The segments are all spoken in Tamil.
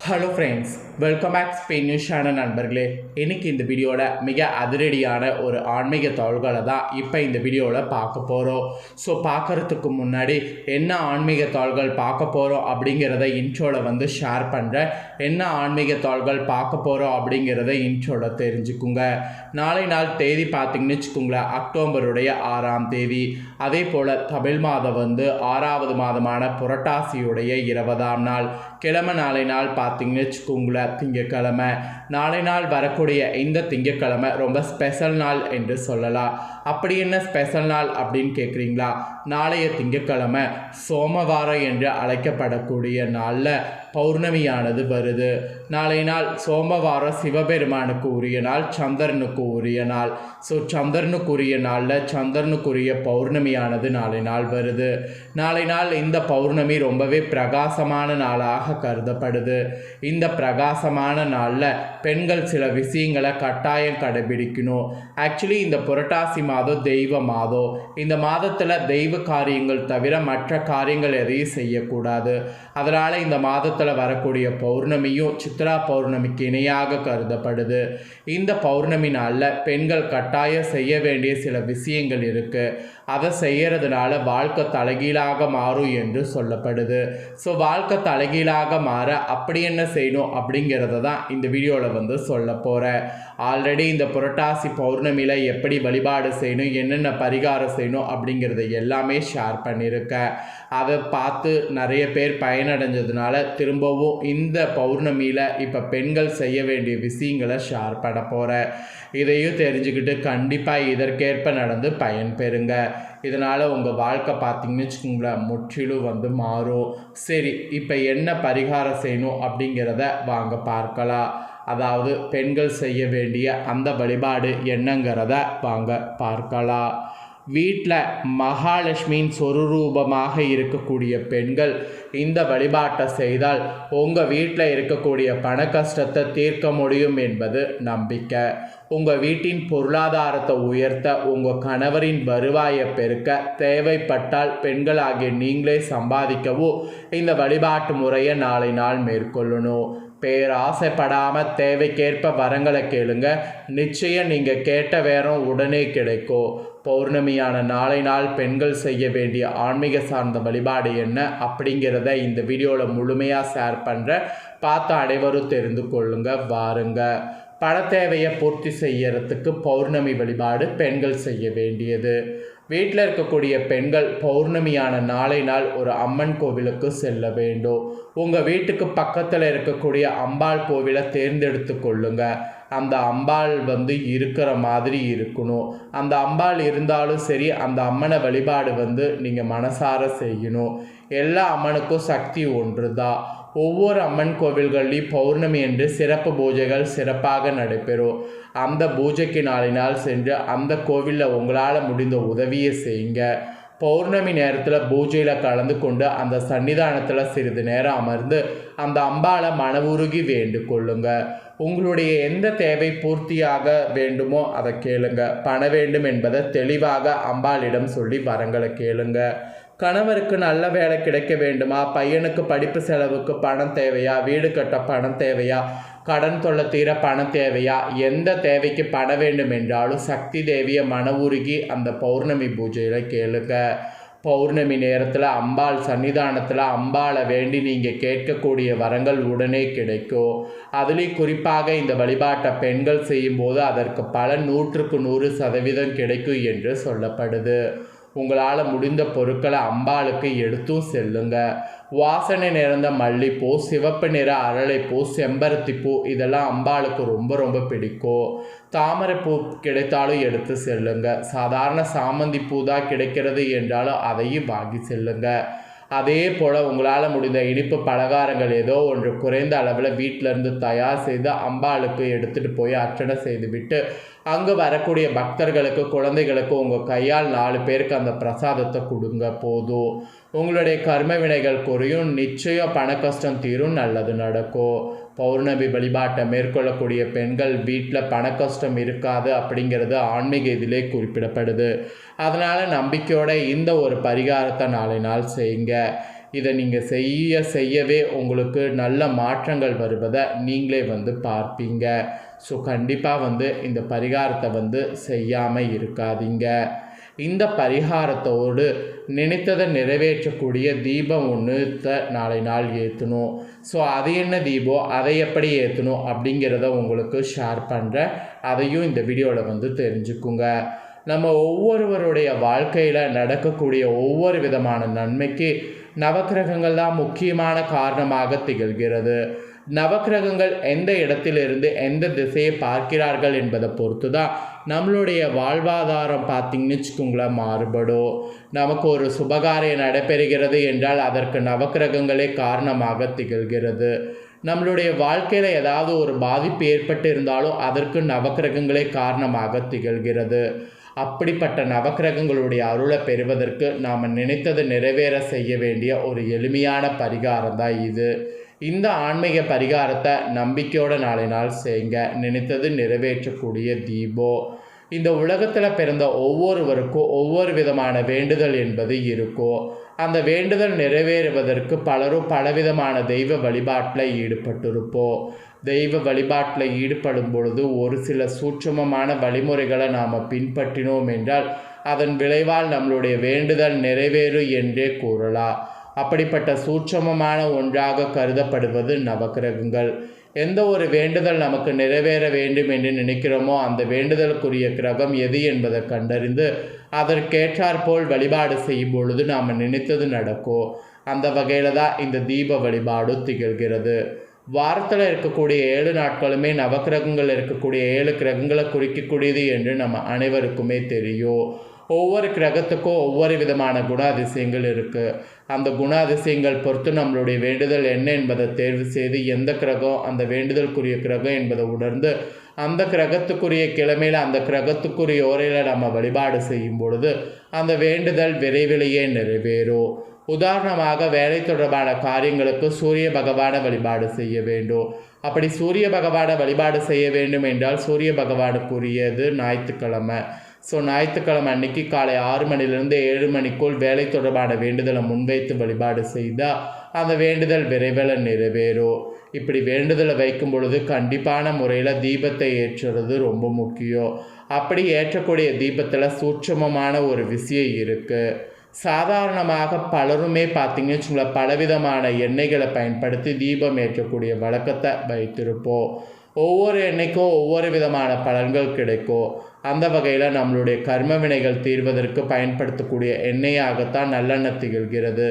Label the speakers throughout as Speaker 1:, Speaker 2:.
Speaker 1: Hello friends welcome back Spain news channel நண்பர்களே. இன்றைக்கி இந்த வீடியோவில் மிக அதிரடியான ஒரு ஆன்மீக தாள்களை தான் இப்போ இந்த வீடியோவில் பார்க்க போகிறோம் ஸோ பார்க்குறதுக்கு முன்னாடி என்ன ஆன்மீக தாள்கள் பார்க்க போகிறோம் அப்படிங்கிறத இன்ட்ரோவில் வந்து ஷேர் பண்ணுறேன் என்ன ஆன்மீக தாள்கள் பார்க்க போகிறோம் அப்படிங்கிறத இன்ட்ரோவில் தெரிஞ்சுக்குங்க. நாளை நாள் தேதி பார்த்தீங்கன்னு வச்சுக்கோங்களேன் அக்டோபருடைய ஆறாம் தேதி. அதே போல் தமிழ் மாதம் வந்து ஆறாவது மாதமான புரட்டாசியுடைய இருபதாம் நாள். கிழமை நாளை நாள் பார்த்தீங்கன்னு வச்சுக்கோங்களேன் திங்கக்கிழமை. நாளை நாள் வரக்கூடிய இந்த திங்கக்கிழமை ரொம்ப ஸ்பெஷல் நாள் என்று சொல்லலாம். அப்படி என்ன ஸ்பெஷல் நாள் அப்படின்னு கேட்குறீங்களா நாளைய திங்கக்கிழமை சோமவாரம் என்று அழைக்கப்படக்கூடிய நாளில் பௌர்ணமியானது வருது. நாளை நாள் சோமவாரம் சிவபெருமானுக்கு உரிய நாள் சந்திரனுக்கு உரிய நாள். ஸோ சந்திரனுக்குரிய நாளில் சந்திரனுக்குரிய பௌர்ணமியானது நாளை நாள் வருது. நாளை நாள் இந்த பௌர்ணமி ரொம்பவே பிரகாசமான நாளாக கருதப்படுது. இந்த பிரகாசமான நாளில் பெண்கள் சில விஷயங்களை கட்டாயம் கடைபிடிக்கணும். ஆக்சுவலி இந்த புரட்டாசி மாதம் தெய்வ மாதம் இந்த மாதத்தில் தெய்வ காரியங்கள் தவிர மற்ற காரியங்கள் எதையும் செய்யக்கூடாது. அதனால் இந்த மாதத்தில் வரக்கூடிய பௌர்ணமியும் சித்ரா பௌர்ணமிக்கு இணையாக கருதப்படுது. இந்த பௌர்ணமி நாளில் பெண்கள் கட்டாயம் செய்ய வேண்டிய சில விஷயங்கள் இருக்குது அதை செய்கிறதுனால வாழ்க்கை தலைகீழாக மாறும் என்று சொல்லப்படுது. ஸோ வாழ்க்கை தலைகீழாக மாற அப்படி என்ன செய்யணும் அப்படிங்கிறத தான் இந்த வீடியோவில் வந்து சொல்ல போகிறேன் ஆல்ரெடி இந்த புரட்டாசி பௌர்ணமியில் எப்படி வழிபாடு செய்யணும் என்னென்ன பரிகாரம் செய்யணும் அப்படிங்கிறத எல்லாமே ஷேர் பண்ணியிருக்கேன். அதை பார்த்து நிறைய பேர் பயனடைஞ்சதுனால திரும்பவும் இந்த பௌர்ணமியில் இப்போ பெண்கள் செய்ய வேண்டிய விஷயங்களை ஷேர் பண்ண போகிறேன் இதையும் தெரிஞ்சுக்கிட்டு கண்டிப்பாக இதற்கேற்ப நடந்து பயன்பெறுங்க இதனால் உங்கள் வாழ்க்கை பார்த்தீங்கன்னு வச்சுக்கோங்களேன் முற்றிலும் வந்து மாறும். சரி இப்போ என்ன பரிகாரம் செய்யணும் அப்படிங்கிறத வாங்க பார்க்கலாம். அதாவது பெண்கள் செய்ய வேண்டிய அந்த வழிபாடு என்னங்கிறத வாங்க பார்க்கலாம். வீட்டில் மகாலட்சுமியின் சொருரூபமாக இருக்கக்கூடிய பெண்கள் இந்த வழிபாட்டை செய்தால் உங்கள் வீட்டில் இருக்கக்கூடிய பண கஷ்டத்தை தீர்க்க முடியும் என்பது நம்பிக்கை. உங்கள் வீட்டின் பொருளாதாரத்தை உயர்த்த உங்கள் கணவரின் வருவாயை பெருக்க தேவைப்பட்டால் பெண்களாகிய நீங்களே சம்பாதிக்கவோ இந்த வழிபாட்டு முறையை நாளை நாள் மேற்கொள்ளணும். பேர் ஆசைப்படாமல் தேவைக்கேற்ப வரங்களை கேளுங்க. நிச்சயம் நீங்கள் கேட்ட வேறும் உடனே கிடைக்கும். பௌர்ணமியான நாளை நாள் பெண்கள் செய்ய வேண்டிய ஆன்மீக சார்ந்த வழிபாடு என்ன அப்படிங்கிறத இந்த வீடியோவில் முழுமையாக ஷேர் பண்ணுறேன் பார்த்து அனைவரும் தெரிந்து கொள்ளுங்க வாருங்கள் பண தேவையை பூர்த்தி செய்யறதுக்கு பௌர்ணமி வழிபாடு பெண்கள் செய்ய வேண்டியது. வீட்டில் இருக்கக்கூடிய பெண்கள் பௌர்ணமியான நாளை நாள் ஒரு அம்மன் கோவிலுக்கு செல்ல வேண்டும். உங்கள் வீட்டுக்கு பக்கத்தில் இருக்கக்கூடிய அம்பாள் கோவிலை தேர்ந்தெடுத்து கொள்ளுங்க. அந்த அம்பாள் வந்து இருக்கிற மாதிரி இருக்கணும். அந்த அம்பாள் இருந்தாலும் சரி அந்த அம்மனை வழிபாடு வந்து நீங்கள் மனசார செய்யணும். எல்லா அம்மனுக்கும் சக்தி ஒன்று தான் ஒவ்வொரு அம்மன் கோவில்கள்லையும் பௌர்ணமி என்று சிறப்பு பூஜைகள் சிறப்பாக நடைபெறும். அந்த பூஜைக்கு நாளினால் சென்று அந்த கோவிலில் உங்களால் முடிந்த உதவியை செய்யுங்க. பௌர்ணமி நேரத்தில் பூஜையில் கலந்து கொண்டு அந்த சன்னிதானத்தில் சிறிது நேரம் அமர்ந்து அந்த அம்பாளை மனவுருகி வேண்டு கொள்ளுங்க. உங்களுடைய எந்த தேவை பூர்த்தியாக வேண்டுமோ அதை கேளுங்க. பண வேண்டும் என்பதை தெளிவாக அம்பாளிடம் சொல்லி வரங்களை கேளுங்கள் கணவருக்கு நல்ல வேலை கிடைக்க வேண்டுமா. பையனுக்கு படிப்பு செலவுக்கு பணம் தேவையா? வீடு கட்ட பணம் தேவையா? கடன் தொல்லை தீர பணம் தேவையா? எந்த தேவைக்கு பட வேண்டும் என்றாலும் சக்தி தேவியை மன உருகி அந்த பௌர்ணமி பூஜையில் கேளுங்க. பௌர்ணமி நேரத்தில் அம்பாள் சன்னிதானத்தில் அம்பாளை வேண்டி நீங்கள் கேட்கக்கூடிய வரங்கள் உடனே கிடைக்கும். அதுலேயும் குறிப்பாக இந்த வழிபாட்டை பெண்கள் செய்யும்போது அதற்கு பல நூற்றுக்கு நூறு சதவீதம் கிடைக்கும் என்று சொல்லப்படுது. உங்களால் முடிந்த பொருட்களை அம்பாளுக்கு எடுத்தும் செல்லுங்க. வாசனை நிறைந்த மல்லிப்பூ சிவப்பு நிற அரளைப்பூ செம்பருத்திப்பூ இதெல்லாம் அம்பாளுக்கு ரொம்ப ரொம்ப பிடிக்கும். தாமரைப்பூ கிடைத்தாலும் எடுத்து செல்லுங்க. சாதாரண சாமந்தி பூ தான் கிடைக்கிறது என்றாலும் அதையும் வாங்கி செல்லுங்க. அதே போல் உங்களால் முடிந்த இனிப்பு பலகாரங்கள் ஏதோ ஒன்று குறைந்த அளவில் வீட்டிலேருந்து தயார் செய்து அம்பாளுக்கு எடுத்துகிட்டு போய் அர்ச்சனை செய்துவிட்டு அங்கே வரக்கூடிய பக்தர்களுக்கு குழந்தைகளுக்கு உங்கள் கையால் நாலு பேருக்கு அந்த பிரசாதத்தை கொடுங்க போதும். உங்களுடைய கர்ம வினைகள் குறையும் நிச்சயம் பண கஷ்டம் தீரும் நல்லது நடக்கும். பௌர்ணமி வழிபாட்டை மேற்கொள்ளக்கூடிய பெண்கள் வீட்டில் பண கஷ்டம் இருக்காது அப்படிங்கிறது ஆன்மீக இதிலே குறிப்பிடப்படுது. அதனால் நம்பிக்கையோட இந்த ஒரு பரிகாரத்தை நாளை நாள் செய்யுங்க. இதை நீங்கள் செய்ய செய்யவே உங்களுக்கு நல்ல மாற்றங்கள் வருவதை நீங்களே வந்து பார்ப்பீங்க. ஸோ கண்டிப்பாக வந்து இந்த பரிகாரத்தை வந்து செய்யாமல் இருக்காதீங்க. இந்த பரிகாரத்தோடு நினைத்ததை நிறைவேற்றக்கூடிய தீபம் ஒன்றுத்தை நாளை நாள் ஏற்றணும் ஸோ அது என்ன தீபம் அதை எப்படி ஏற்றணும் அப்படிங்கிறத உங்களுக்கு ஷேர் பண்ணுறேன் அதையும் இந்த வீடியோவில் வந்து தெரிஞ்சுக்குங்க. நம்ம ஒவ்வொருவருடைய வாழ்க்கையில் நடக்கக்கூடிய ஒவ்வொரு விதமான நன்மைக்கு நவக்கிரகங்கள் தான் முக்கியமான காரணமாக திகழ்கிறது. நவக்கிரகங்கள் எந்த இடத்திலிருந்து எந்த திசையை பார்க்கிறார்கள் என்பதை பொறுத்து தான் நம்மளுடைய வாழ்வாதாரம் பார்த்திங்கன்னு வச்சுக்கோங்களேன் மாறுபடும். நமக்கு ஒரு சுபகாரியம் நடைபெறுகிறது என்றால் அதற்கு நவக்கிரகங்களே காரணமாக திகழ்கிறது. நம்மளுடைய வாழ்க்கையில் ஏதாவது ஒரு பாதிப்பு ஏற்பட்டு இருந்தாலும் அதற்கு நவக்கிரகங்களே காரணமாக திகழ்கிறது. அப்படிப்பட்ட நவக்கிரகங்களுடைய அருளை பெறுவதற்கு நாம் நினைத்தது நிறைவேற செய்ய வேண்டிய ஒரு எளிமையான பரிகாரம் தான் இது. இந்த ஆன்மீக பரிகாரத்தை நம்பிக்கையோட நாளை நாள் செய்யுங்க நினைத்தது நிறைவேற்றக்கூடிய தீபோ. இந்த உலகத்தில் பிறந்த ஒவ்வொருவருக்கும் ஒவ்வொரு விதமான வேண்டுதல் என்பது இருக்கும் அந்த வேண்டுதல் நிறைவேறுவதற்கு பலரும் பலவிதமான தெய்வ வழிபாட்டில் ஈடுபட்டிருப்போம். தெய்வ வழிபாட்டில் ஈடுபடும் பொழுது ஒரு சில சூட்சமமான வழிமுறைகளை நாம் பின்பற்றினோம் என்றால் அதன் விளைவால் நம்மளுடைய வேண்டுதல் நிறைவேறும் என்றே கூறலாம். அப்படிப்பட்ட சூட்சமமான ஒன்றாக கருதப்படுவது நவக்கிரகங்கள். எந்த ஒரு வேண்டுதல் நமக்கு நிறைவேற வேண்டும் என்று நினைக்கிறோமோ அந்த வேண்டுதலுக்குரிய கிரகம் எது என்பதை கண்டறிந்து அதற்கேற்றாற்போல் வழிபாடு செய்யும் பொழுது நாம் நினைத்தது நடக்கும். அந்த வகையில் தான் இந்த தீப வழிபாடு திகழ்கிறது. வாரத்தில் இருக்கக்கூடிய ஏழு நாட்களுமே நவக்கிரகங்கள் இருக்கக்கூடிய ஏழு கிரகங்களை குறிக்கக்கூடியது என்று நம்ம அனைவருக்குமே தெரியும். ஒவ்வொரு கிரகத்துக்கும் ஒவ்வொரு விதமான குணாதிசயங்கள் இருக்குது அந்த குணாதிசயங்கள் பொறுத்து நம்மளுடைய வேண்டுதல் என்ன என்பதை தேர்வு செய்து எந்த கிரகம் அந்த வேண்டுதலுக்குரிய கிரகம் என்பதை உணர்ந்து அந்த கிரகத்துக்குரிய கிழமையில் அந்த கிரகத்துக்குரிய ஓரையில் நம்ம வழிபாடு செய்யும் பொழுது அந்த வேண்டுதல் விரைவிலேயே நிறைவேறும். உதாரணமாக வேலை தொடர்பான காரியங்களுக்கு சூரிய பகவானை வழிபாடு செய்ய வேண்டும். அப்படி சூரிய பகவானை வழிபாடு செய்ய வேண்டும் என்றால் சூரிய பகவானுக்குரியது ஞாயிற்றுக்கிழமை. ஸோ ஞாயிற்றுக்கிழமை அன்னைக்கு காலை ஆறு மணிலிருந்து ஏழு மணிக்குள் வேலை தொடர்பான வேண்டுதலை முன்வைத்து வழிபாடு செய்தால் அந்த வேண்டுதல் விரைவில் நிறைவேறும். இப்படி வேண்டுதலை வைக்கும் பொழுது கண்டிப்பான முறையில் தீபத்தை ஏற்றுறது ரொம்ப முக்கியம். அப்படி ஏற்றக்கூடிய தீபத்தில் சூட்சமமான ஒரு விஷயம் இருக்குது சாதாரணமாக பலருமே பார்த்தீங்கன்னு வச்சுங்களேன் பலவிதமான எண்ணெய்களை பயன்படுத்தி தீபம் ஏற்றக்கூடிய வழக்கத்தை வைத்திருப்போம். ஒவ்வொரு எண்ணெய்க்கும் ஒவ்வொரு விதமான பலன்கள் கிடைக்கும். அந்த வகையில் நம்மளுடைய கர்ம வினைகள் தீர்வதற்கு பயன்படுத்தக்கூடிய எண்ணெயாகத்தான் நல்லெண்ணெய் திகழ்கிறது.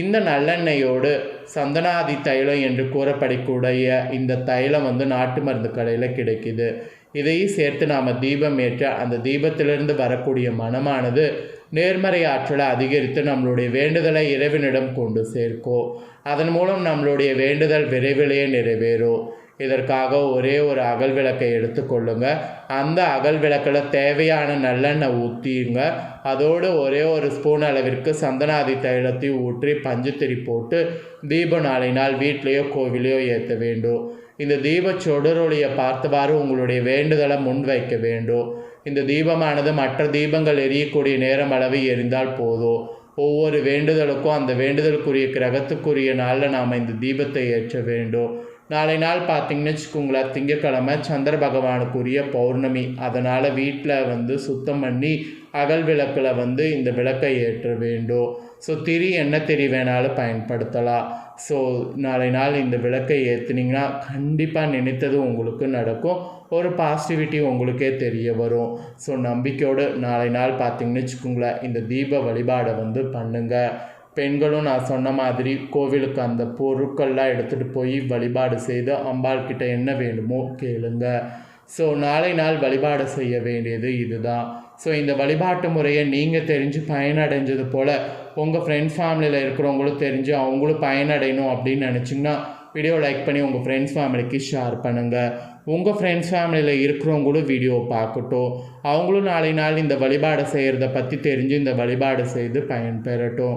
Speaker 1: இந்த நல்லெண்ணெயோடு சந்தனாதி தைலம் என்று கூறப்படக்கூடிய இந்த தைலம் வந்து நாட்டு மருந்து கடையில் கிடைக்குது. இதையும் சேர்த்து நாம் தீபம் ஏற்ற அந்த தீபத்திலிருந்து வரக்கூடிய மனமானது நேர்மறை ஆற்றலை அதிகரித்து நம்மளுடைய வேண்டுதலை இறைவனிடம் கொண்டு சேர்க்கும் அதன் மூலம் நம்மளுடைய வேண்டுதல் விரைவிலேயே நிறைவேறும் இதற்காக ஒரே ஒரு அகல் விளக்கை எடுத்துக்கொள்ளுங்க அந்த அகல் விளக்கில் தேவையான நல்லெண்ணெய் ஊற்றிங்க அதோடு ஒரே ஒரு ஸ்பூன் அளவிற்கு சந்தனாதி தைலத்தையும் ஊற்றி பஞ்சுத்திரி போட்டு தீப நாளை நாள் வீட்லேயோ கோவிலையோ ஏற்ற வேண்டும். இந்த தீப சொடரொளியை பார்த்தவாறு உங்களுடைய வேண்டுதலை முன்வைக்க வேண்டும். இந்த தீபமானது மற்ற தீபங்கள் எரியக்கூடிய நேரம் அளவு எரிந்தால் போதும். ஒவ்வொரு வேண்டுதலுக்கும் அந்த வேண்டுதலுக்குரிய கிரகத்துக்குரிய நாளில் நாம் இந்த தீபத்தை ஏற்ற வேண்டும். நாளை நாள் பார்த்திங்கன்னு வச்சுக்கோங்களேன் திங்கக்கிழமை சந்திர பகவானுக்குரிய பௌர்ணமி. அதனால் வீட்டில் வந்து சுத்தம் பண்ணி அகல் விளக்கில் வந்து இந்த விளக்கை ஏற்ற வேண்டும். ஸோ திரி என்ன திரி வேணாலும் பயன்படுத்தலாம். ஸோ நாளை நாள் இந்த விளக்கை ஏற்றுனீங்கன்னா கண்டிப்பாக நினைத்தது உங்களுக்கு நடக்கும். ஒரு பாசிட்டிவிட்டி உங்களுக்கே தெரிய வரும். ஸோ நம்பிக்கையோடு நாளை நாள் பார்த்தீங்கன்னு வச்சுக்கோங்களேன் இந்த தீப வழிபாடை வந்து பண்ணுங்கள் பெண்களும் நான் சொன்ன மாதிரி கோவிலுக்கு அந்த பொருட்கள்லாம் எடுத்துகிட்டு போய் வழிபாடு செய்து அம்பாள்கிட்ட என்ன வேணுமோ கேளுங்க. ஸோ நாளை நாள் வழிபாடு செய்ய வேண்டியது இதுதான். ஸோ இந்த வழிபாட்டு முறையை நீங்கள் தெரிஞ்சு பயனடைஞ்சது போல் உங்கள் ஃப்ரெண்ட்ஸ் ஃபேமிலியில் இருக்கிறவங்களும் தெரிஞ்சு அவங்களும் பயனடையணும் அப்படின்னு நினச்சிங்கன்னா வீடியோ லைக் பண்ணி உங்கள் ஃப்ரெண்ட்ஸ் ஃபேமிலிக்கு ஷேர் பண்ணுங்கள் உங்கள் ஃப்ரெண்ட்ஸ் ஃபேமிலியில் இருக்கிறவங்களும் வீடியோ பார்க்கட்டும். அவங்களும் நாளை நாள் இந்த வழிபாடை செய்கிறத பற்றி தெரிஞ்சு இந்த வழிபாடு செய்து பயன்பெறட்டும்.